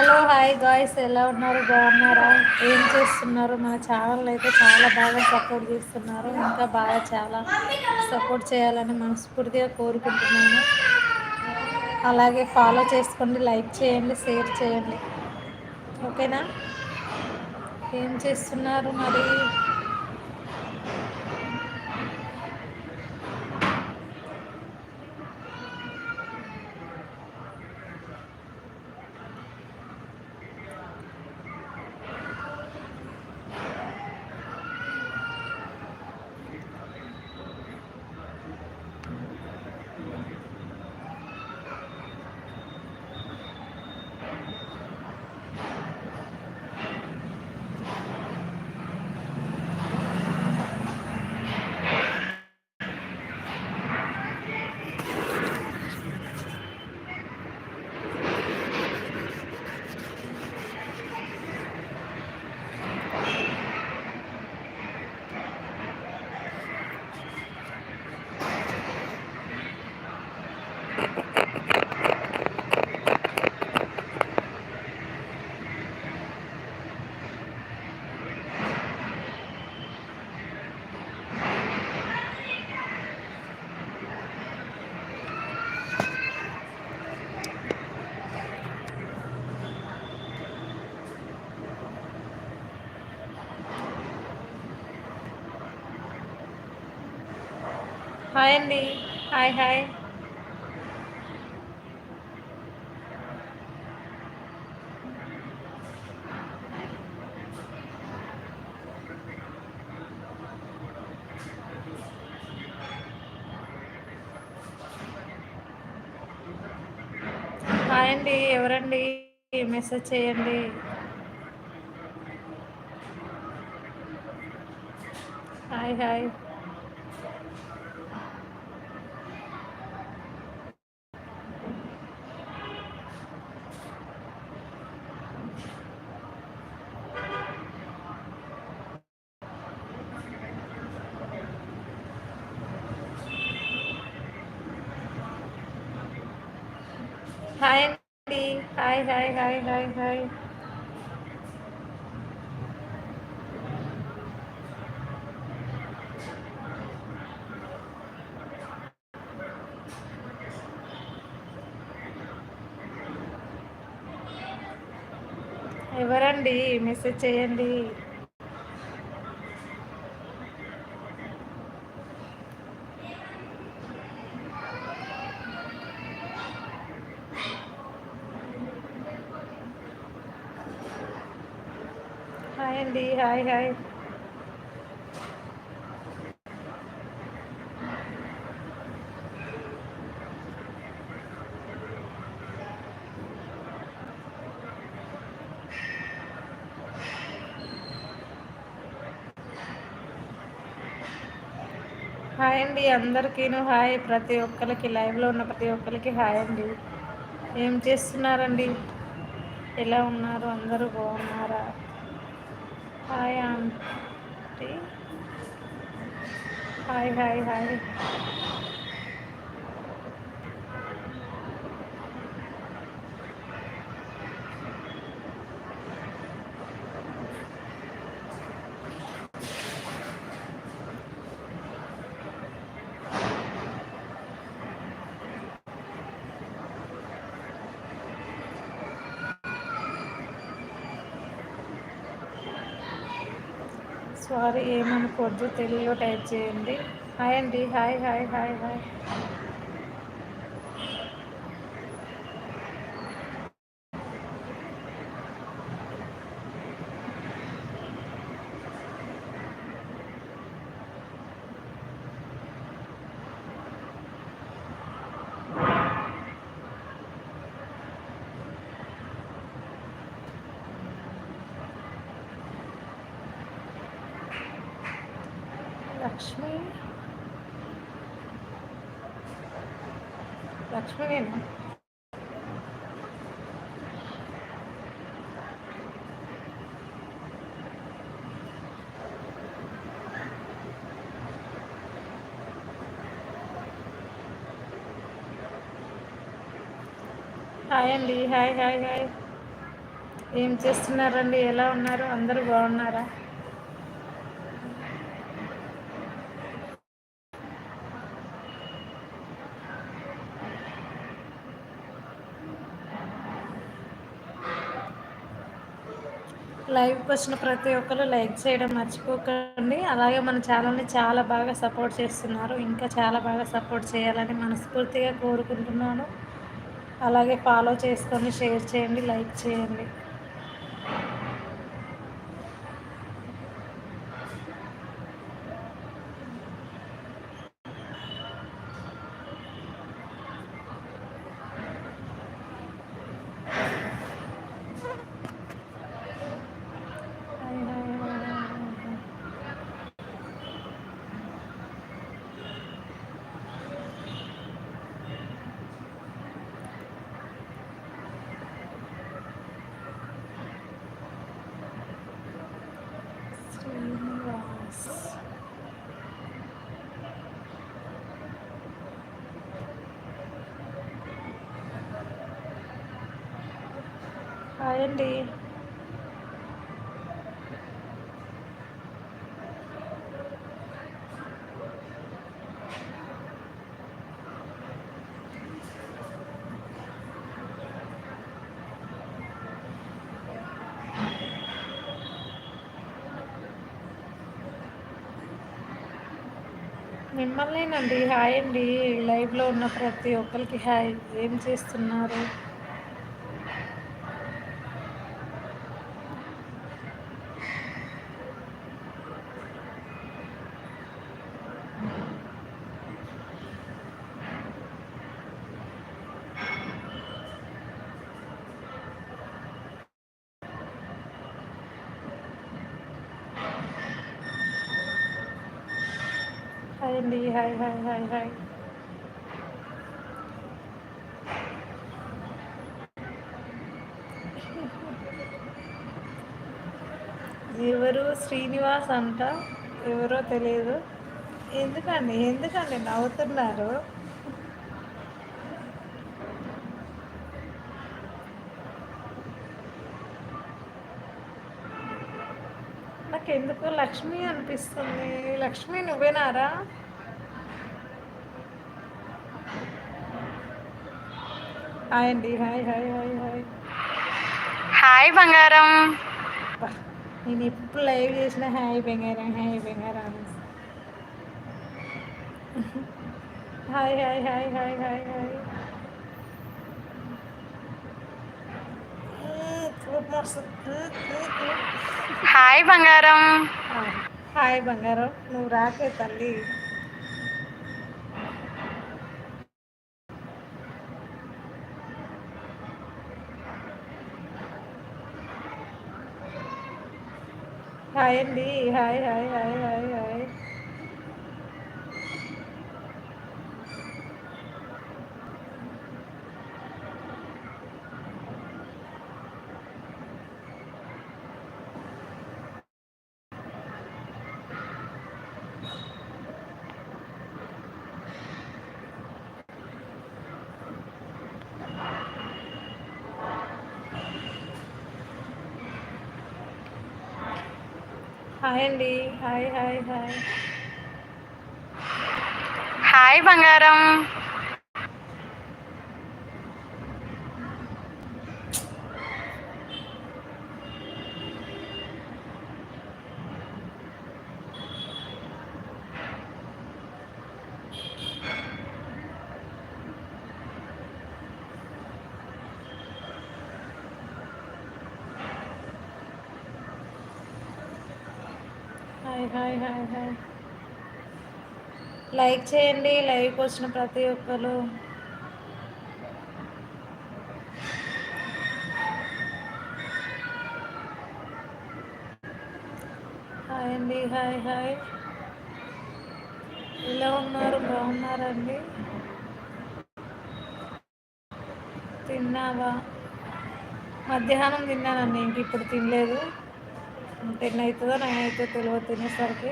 Hello hi guys. ఎలా ఉన్నారు? బాగున్నారా? ఏం చేస్తున్నారు? మన ఛానల్ అయితే చాలా బాగా సపోర్ట్ చేస్తున్నారు. ఇంకా బాగా చాలా సపోర్ట్ చేయాలని మనస్ఫూర్తిగా కోరుకుంటున్నాను. అలాగే ఫాలో చేసుకోండి లైక్ చేయండి షేర్ చేయండి. ఓకేనా? ఏం చేస్తున్నారు మరి? హాయ్ అండి. Hi hi. హాయ్ అండి ఎవరండి? మెసేజ్ చేయండి? Hi hi. హాయ్ అండి. Hi hi hi hi hi. ఎవరండి? మెసేజ్ చేయండి హాయ్ అండి హాయ్ హాయ్ హాయ్ అండి అందరికీను హాయ్ ప్రతి ఒక్కరికి లైవ్లో ఉన్న ప్రతి ఒక్కరికి హాయ్ అండి. ఏం చేస్తున్నారండి? ఎలా ఉన్నారు? అందరూ బాగున్నారా? Hi aunty hi hi hi sorry ఏమనుకోవద్దు తెలుగులో టైప్ చేయండి. హాయ్ అండి hi hi hi hi. Lakshmi? లక్ష్మినేనా hi అండి హాయ్ హాయ్ హాయ్. ఏం చేస్తున్నారండి? ఎలా ఉన్నారు? అందరూ బాగున్నారా? లైవ్కి వచ్చిన ప్రతి ఒక్కరు లైక్ చేయడం మర్చిపోకండి. అలాగే మన ఛానల్ని చాలా బాగా సపోర్ట్ చేస్తున్నారు. ఇంకా చాలా బాగా సపోర్ట్ చేయాలని మనస్ఫూర్తిగా కోరుకుంటున్నాను. అలాగే ఫాలో చేసుకొని షేర్ చేయండి లైక్ చేయండి hi hi hi hi hi. Srinivas కాదండి. అండి మిమ్మల్నేనండి హాయ్ అండి. లైవ్లో ఉన్న ప్రతి ఒక్కరికి హాయ్. ఏం చేస్తున్నారు హాయ్ అండి. Hi hi hi hi. ఎవరు శ్రీనివాస్ అంట? ఎవరో తెలియదు. ఎందుకండి? ఎందుకండి నవ్వుతున్నారు? నాకు ఎందుకు లక్ష్మి అనిపిస్తుంది. లక్ష్మి నువ్వేనారా? హాయ్ అండి hi hi hi hi. Hi బంగారం. నేను ఎప్పుడు లైవ్ చేసిన హాయ్ బెంగారా hi బెంగారా. Hi hi hi hi hi hi. Hi బంగారం. హాయ్ బంగారం నువ్వు రాకే తల్లి. హాయ్ అండి hi hi hi hi hi అండి. Hi hi hi. హాయ్ బంగారం. Hi hi hi hi. Like చేయండి లైవ్కి వచ్చిన ప్రతి ఒక్కరు. హాయ్ అండి హాయ్ హాయ్. ఎలా ఉన్నారు? బాగున్నారండి? తిన్నావా? మధ్యాహ్నం తిన్నానండి ఇంక ఇప్పుడు తినలేదు. టెన్ అవుతుందో నైన్ అవుతుందో తెలియదు తినేసరికి.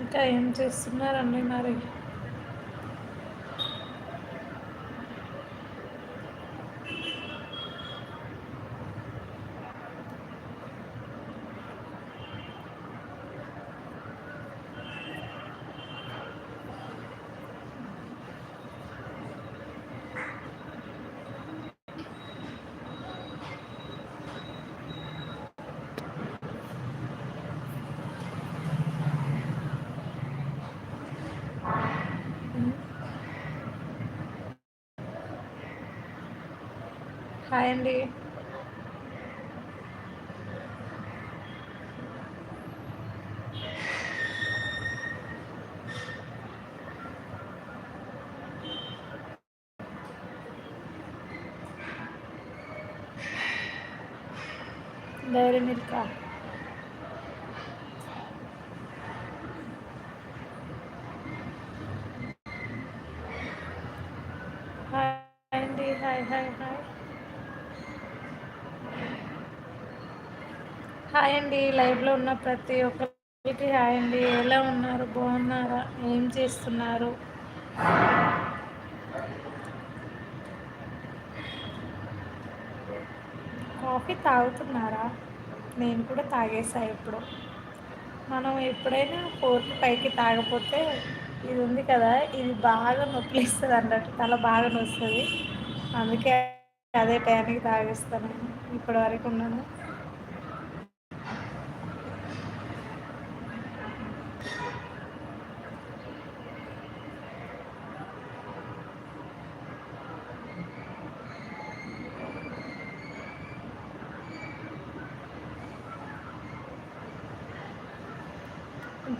ఇంకా ఏం చేస్తున్నారండి మరి? హాయ్ అండి డైరీ మిల్క్ హాయ్ అండి హాయ్ హాయ్ హాయ్ హాయ్ అండి. లైవ్లో ఉన్న ప్రతి ఒక్కరికి హాయ్ అండి. ఎలా ఉన్నారు? బాగున్నారా? ఏం చేస్తున్నారు? కాఫీ తాగుతున్నారా? నేను కూడా తాగేసా ఇప్పుడు మనం ఎప్పుడైనా ఫోర్కి పైకి తాగపోతే ఇది ఉంది కదా ఇది బాగా నొప్పిస్తుంది అన్నట్టు తల బాగా నొస్తుంది. అందుకే అదే టైంకి తాగేస్తాను. ఇప్పటి వరకు ఉన్నాను.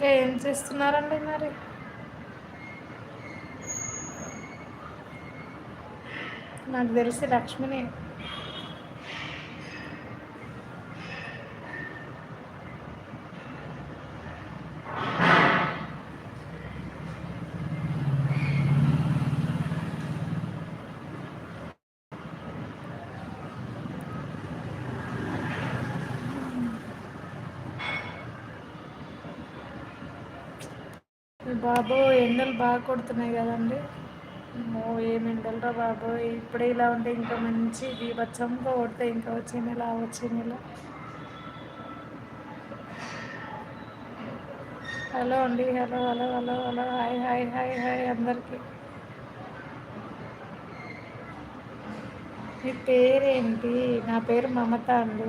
ఇంకా ఏం చేస్తున్నారండి మరి? నాకు తెలిసి లక్ష్మిని బాబో ఎండలు బాగా కొడుతున్నాయి కదండి. ఓ ఏం ఎండలరా బాబు ఇప్పుడే ఇలా ఉంటే ఇంకా మంచి బీభత్సంగా కొడితే ఇంకా వచ్చే నెల వచ్చే నెల. హలో అండి hello hello hello hello. Hi hi hi hi అందరికీ. మీ పేరేంటి? నా పేరు మమత అండి.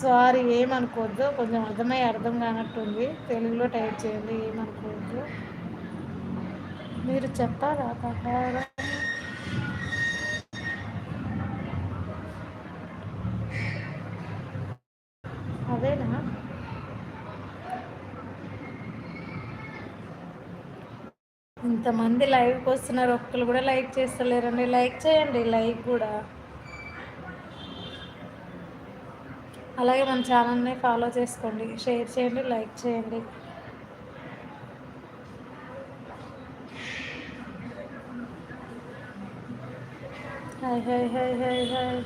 సారీ ఏమనుకోవద్దు కొంచెం అర్థమై అర్థం కానట్టుంది. తెలుగులో టైప్ చేయండి ఏమనుకోవద్దు. మీరు చెప్పాలా బంగారం అదేనా? ఇంతమంది లైవ్కి వస్తున్నారు ఒక్కరు కూడా లైక్ చేస్తలేరండి. లైక్ చేయండి లైక్ కూడా. అలాగే మన ఛానల్ని ఫాలో చేసుకోండి షేర్ చేయండి లైక్ చేయండి. Hi hi hi hi hi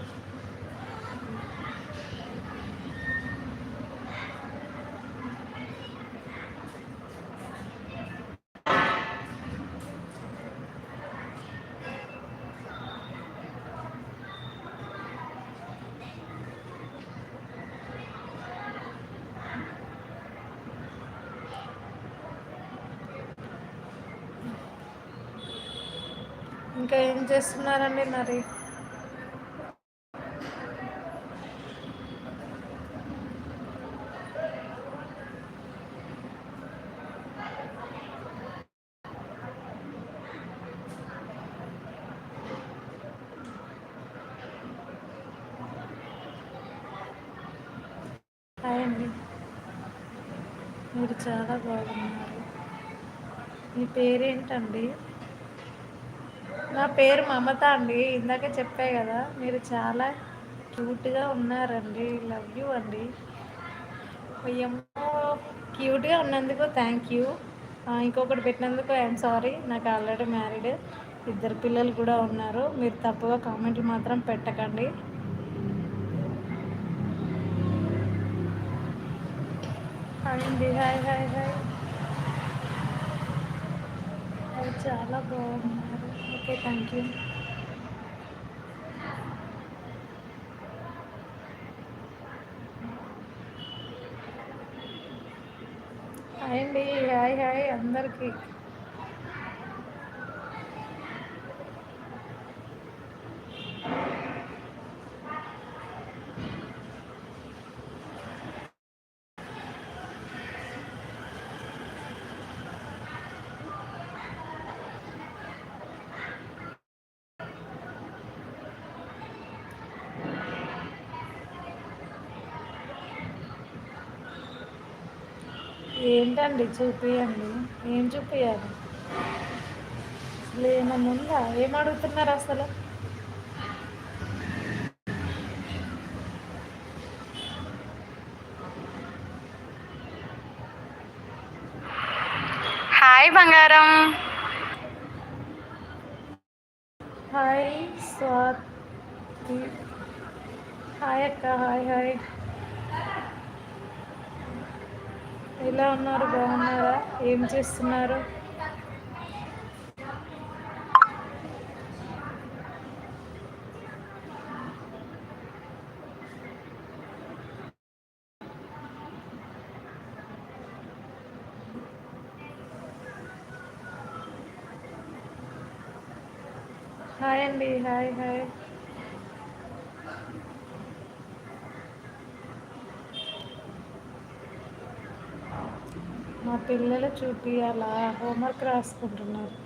ఇంకా ఏం చేస్తున్నారండి మరి? హాయ్ అండి. మీరు చాలా బాగున్నారు. మీ పేరేంటండి? నా పేరు మమత అండి. ఇందాక చెప్పే కదా మీరు చాలా క్యూట్గా ఉన్నారండి. లవ్ యూ అండి. అయ్యమ్మో క్యూట్గా ఉన్నందుకు థ్యాంక్ యూ. ఇంకొకటి పెట్టినందుకు ఐఎమ్ సారీ. నాకు ఆల్రెడీ మ్యారీడ్. ఇద్దరు పిల్లలు కూడా ఉన్నారు. మీరు తప్పుగా కామెంట్లు మాత్రం పెట్టకండి. హాయ్ అండి. Hi hi hi. అది చాలా బాగుంది ఓకే థ్యాంక్ యూ హాయ్ అండి హాయ్ హాయ్ అందరికీ ఏంటండి చూపియండి? ఏం చూపియాలి? అసలు ఏమన్నా ఉందా ఏం అడుగుతున్నారు అసలు? హాయ్ బంగారం. హాయ్ స్వాతి. హాయ్ అక్క హాయ్ హాయ్. ఎలా ఉన్నారు? బాగున్నారా? ఏం చేస్తున్నారు? హాయ్ అండి. Hi hi. మా పిల్లలు చూపించాలా హోంవర్క్ రాసుకుంటున్నారు.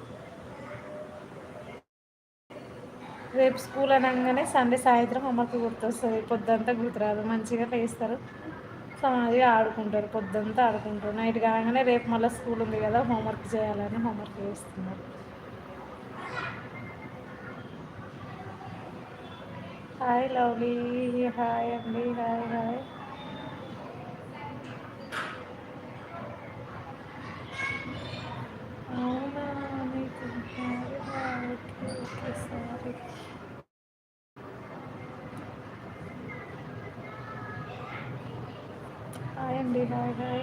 రేపు స్కూల్ అనగానే సండే సాయంత్రం హోంవర్క్ గుర్తొస్తుంది. పొద్దంతా గుర్తురాదు. మంచిగా లేస్తారు. సమాధి ఆడుకుంటారు. పొద్దంతా ఆడుకుంటారు. నైట్ కాగానే రేపు మళ్ళీ స్కూల్ ఉంది కదా హోంవర్క్ చేయాలని హోంవర్క్ చేస్తున్నారు. Hi lovely. హాయ్ అండి. Hi hi. హాయ్ అండి హాయ్ హాయ్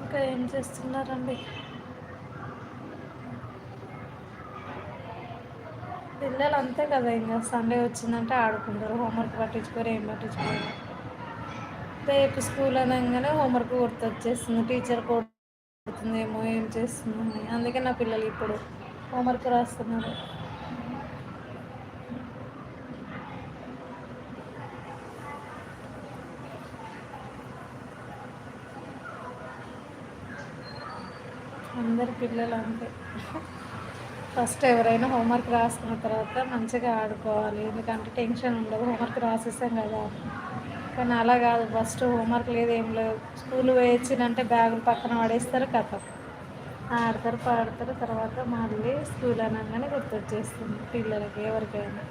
ఇంకా ఏం చేస్తున్నారండి పిల్లలు అంతే కదా ఇంకా. సండే వచ్చిందంటే ఆడుకుంటారు. హోంవర్క్ పట్టించుకోరు ఏం పట్టించుకోరు. రేపు స్కూల్ అనగానే హోంవర్క్ గుర్తొచ్చేస్తుంది. టీచర్ కొడుతుందేమో ఏం చేస్తుందని. అందుకే నా పిల్లలు ఇప్పుడు హోంవర్క్ రాస్తున్నారు. అందరి పిల్లలు అంతే. ఫస్ట్ ఎవరైనా హోంవర్క్ రాసుకున్న తర్వాత మంచిగా ఆడుకోవాలి. ఎందుకంటే టెన్షన్ ఉండదు. హోంవర్క్ రాసేసాం కదా. కానీ అలా కాదు. ఫస్ట్ హోంవర్క్ లేదు ఏం లేదు. స్కూల్ వేయించినంటే బ్యాగులు పక్కన పడేస్తారు కథ. ఆడతారు పాడతారు. తర్వాత మళ్ళీ స్కూల్ అనగానే గుర్తొచ్చేస్తుంది. పిల్లలకి ఎవరికైనా.